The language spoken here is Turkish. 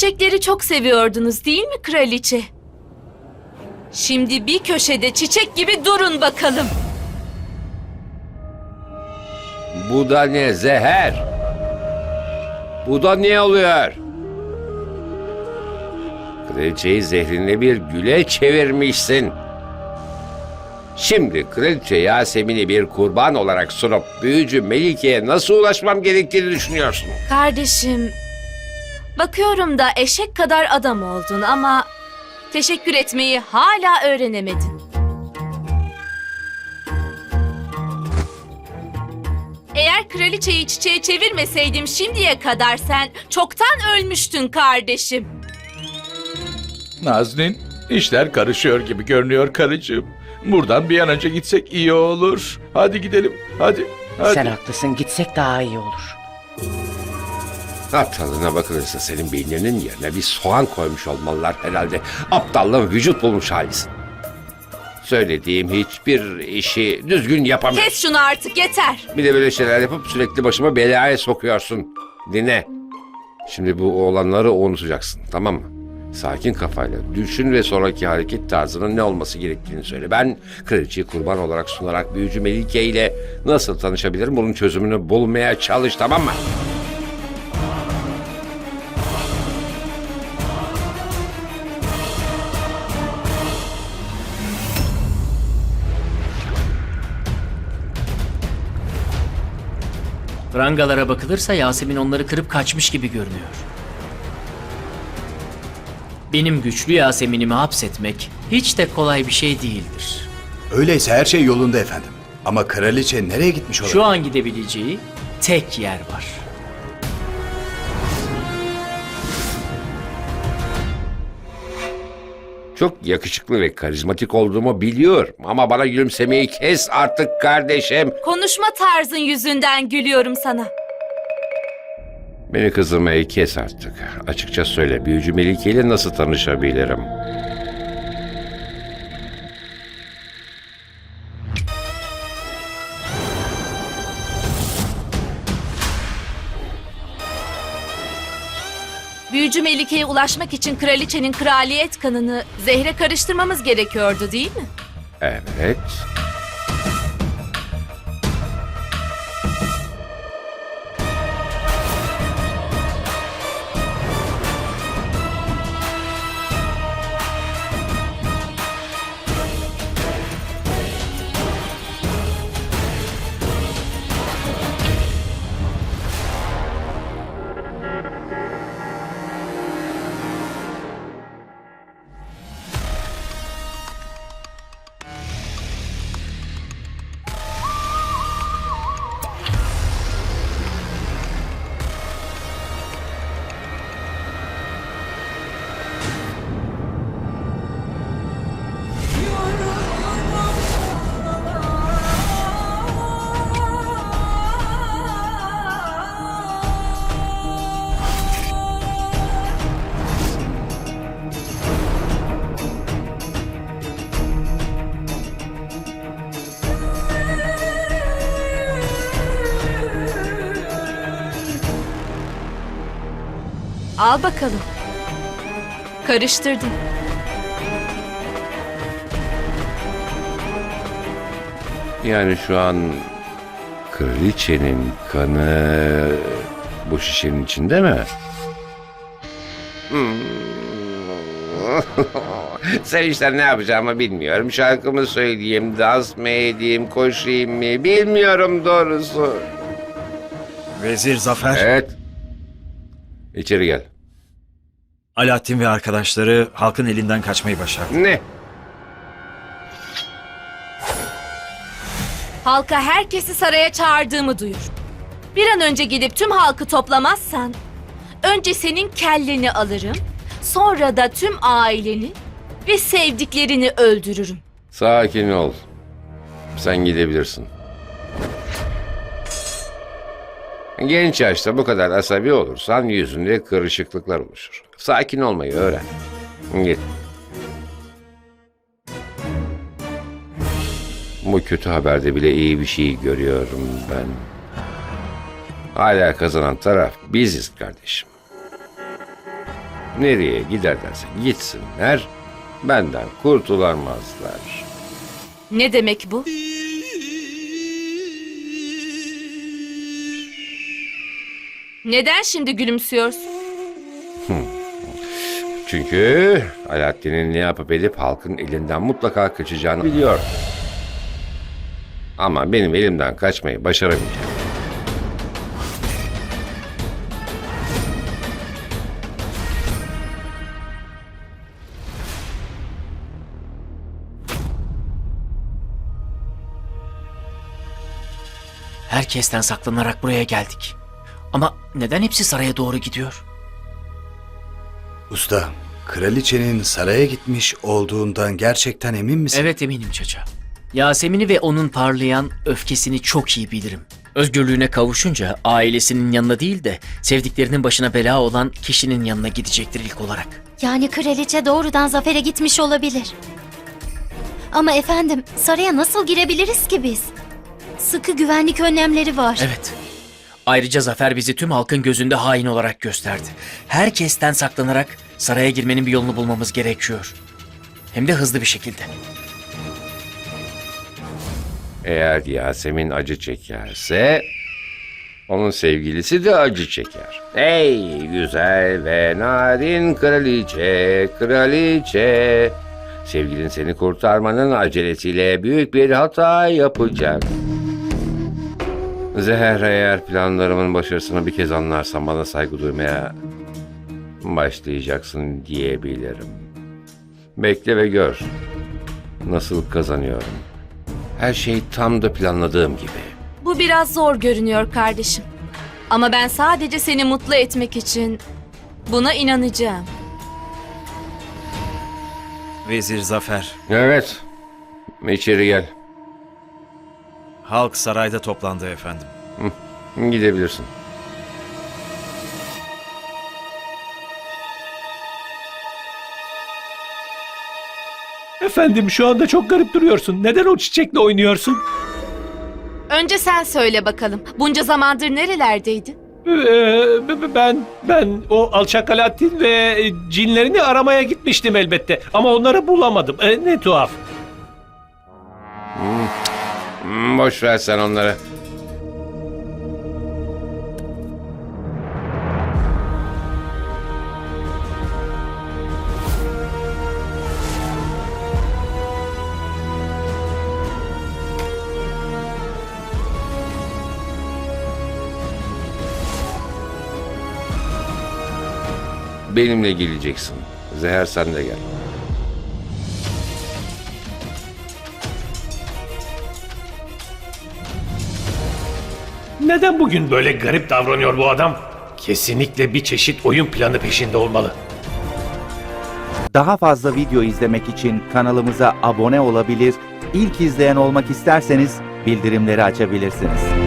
Çiçekleri çok seviyordunuz değil mi kraliçe? Şimdi bir köşede çiçek gibi durun bakalım. Bu da ne Zeher? Bu da ne oluyor? Kraliçeyi zehrinle bir güle çevirmişsin. Şimdi kraliçe Yasemin'i bir kurban olarak sunup büyücü Melike'ye nasıl ulaşmam gerektiğini düşünüyorsun. Kardeşim, bakıyorum da eşek kadar adam oldun ama teşekkür etmeyi hala öğrenemedin. Eğer kraliçeyi çiçeğe çevirmeseydim şimdiye kadar sen çoktan ölmüştün kardeşim. Nazlin, işler karışıyor gibi görünüyor karıcığım. Buradan bir an önce gitsek iyi olur. Hadi gidelim, hadi. hadi. Sen haklısın gitsek daha iyi olur. Ha tadına bakılırsa senin beyninin yerine bir soğan koymuş olmalılar herhalde. Aptallığın vücut bulmuş halisin. Söylediğim hiçbir işi düzgün yapamıyorsun. Kes şunu artık yeter. Bir de böyle şeyler yapıp sürekli başıma belaya sokuyorsun. Dinle. Şimdi bu olanları unutacaksın tamam mı? Sakin kafayla düşün ve sonraki hareket tarzının ne olması gerektiğini söyle. Ben kraliçeyi kurban olarak sunarak büyücü Melike ile nasıl tanışabilirim bunun çözümünü bulmaya çalış tamam mı? Prangalara bakılırsa Yasemin onları kırıp kaçmış gibi görünüyor. Benim güçlü Yasemin'imi hapsetmek hiç de kolay bir şey değildir. Öyleyse her şey yolunda efendim. Ama kraliçe nereye gitmiş olabilir? Şu an gidebileceği tek yer var. Çok yakışıklı ve karizmatik olduğumu biliyorum ama bana gülümsemeyi kes artık kardeşim. Konuşma tarzın yüzünden gülüyorum sana. Beni kızdırmayı kes artık. Açıkça söyle büyücü Melike ile nasıl tanışabilirim? Büyücü Melike'ye ulaşmak için kraliçenin kraliyet kanını zehre karıştırmamız gerekiyordu değil mi? Evet. Al bakalım. Karıştırdım. Yani şu an kraliçenin kanı bu şişenin içinde mi? Hmm. Sevinçten ne yapacağımı bilmiyorum. Şarkımı söyleyeyim, dans mı edeyim, koşayım mı bilmiyorum doğrusu. Vezir Zafer, Evet. İçeri gel. Alaaddin ve arkadaşları halkın elinden kaçmayı başardı. Ne? Halka herkesi saraya çağırdığımı duyur. Bir an önce gidip tüm halkı toplamazsan önce senin kelleni alırım, sonra da tüm aileni ve sevdiklerini öldürürüm. Sakin ol. Sen gidebilirsin. Genç yaşta bu kadar asabi olursan yüzünde kırışıklıklar oluşur. Sakin olmayı öğren. Git. Bu kötü haberde bile iyi bir şey görüyorum ben. Hala kazanan taraf biziz kardeşim. Nereye giderlerse gitsinler, benden kurtulamazlar. Ne demek bu? Neden şimdi gülümsüyorsun? Çünkü Alaaddin'in ne yapıp edip halkın elinden mutlaka kaçacağını biliyor. Ama benim elimden kaçmayı başaramayacak. Herkesten saklanarak buraya geldik. Ama neden hepsi saraya doğru gidiyor? Usta, kraliçenin saraya gitmiş olduğundan gerçekten emin misin? Evet eminim Çaça. Yasemin'i ve onun parlayan öfkesini çok iyi bilirim. Özgürlüğüne kavuşunca ailesinin yanına değil de sevdiklerinin başına bela olan kişinin yanına gidecektir ilk olarak. Yani kraliçe doğrudan zafere gitmiş olabilir. Ama efendim saraya nasıl girebiliriz ki biz? Sıkı güvenlik önlemleri var. Evet. Ayrıca Zafer bizi tüm halkın gözünde hain olarak gösterdi. Herkesten saklanarak saraya girmenin bir yolunu bulmamız gerekiyor. Hem de hızlı bir şekilde. Eğer Yasemin acı çekerse onun sevgilisi de acı çeker. Ey güzel ve narin kraliçe, kraliçe. Sevgilin seni kurtarmanın acelesiyle büyük bir hata yapacak. Zeher eğer planlarımın başarısını bir kez anlarsan bana saygı duymaya başlayacaksın diyebilirim. Bekle ve gör. Nasıl kazanıyorum. Her şey tam da planladığım gibi. Bu biraz zor görünüyor kardeşim. Ama ben sadece seni mutlu etmek için buna inanacağım. Vezir Zafer, Evet. İçeri gel. Halk sarayda toplandı efendim. Gidebilirsin. Efendim şu anda çok garip duruyorsun. Neden o çiçekle oynuyorsun? Önce sen söyle bakalım. Bunca zamandır nerelerdeydin? Ee, ben ben o alçak Alaaddin ve cinlerini aramaya gitmiştim elbette. Ama onları bulamadım. Ee, ne tuhaf. Boş ver sen onları. Benimle geleceksin. Zeher sen de gel. Neden bugün böyle garip davranıyor bu adam? Kesinlikle bir çeşit oyun planı peşinde olmalı. Daha fazla video izlemek için kanalımıza abone olabilir, ilk izleyen olmak isterseniz bildirimleri açabilirsiniz.